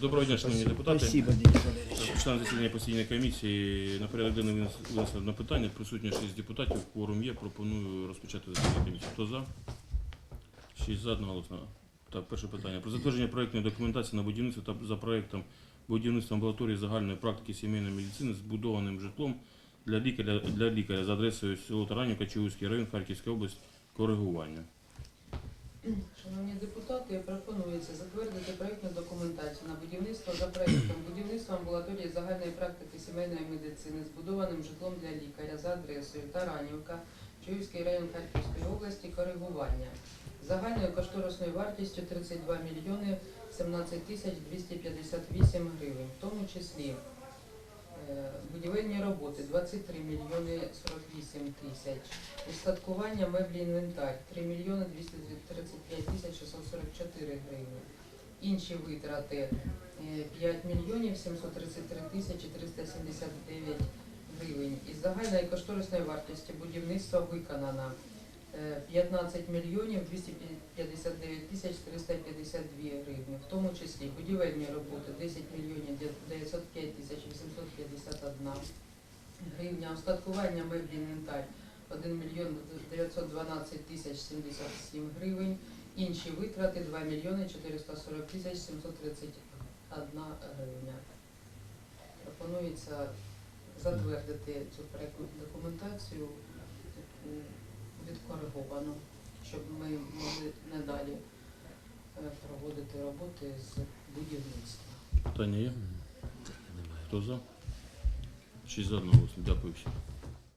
Доброго дня, шановні депутати. Спасибо, Денис Валерьевич. Починаємо засідання постійної комісії. На порядок денний винес- одне питання. Присутні 6 депутатів. Кворум є. Пропоную розпочати засідання комісії. Хто за? 6 за одноголосно. Так, перше питання. Про затвердження проектної документації на будівництво та за проектом будівництва амбулаторії загальної практики сімейної медицини з будованим житлом для лікаря, для лікаря за адресою село Таранівка, Чугуївський район, Харківська область, коригування. Шановні депутати, пропонується затвердити проєктну документацію на будівництво за проєктом будівництва амбулаторії загальної практики сімейної медицини збудованим житлом для лікаря за адресою Таранівка, Чуївський район Харківської області, коригування. Загальною кошторисною вартістю 32 мільйони 17 тисяч 258 гривень, в тому числі будівельні роботи 23 мільйони 48 тисяч, устаткування меблі інвентар 3 мільйони 235 тисяч 644 гривні. Інші витрати е, 5 мільйонів 733 тисячі 379 гривень. Із загальної кошторисної вартості будівництва виконано е, 15 мільйонів 259 тисяч 352 гривні, в тому числі будівельні роботи 10 мільйонів 905 тисяч 851 гривня, остаткування меблі інвентар 1 мільйон 912 тисяч 77 гривень, інші витрати 2 мільйони 440 тисяч 731 гривня. Пропонується затвердити цю документацію м, щоб ми могли надалі е, проводити роботи з будівництва. Питання є? Хто за? 6 за одного. Дякую всім.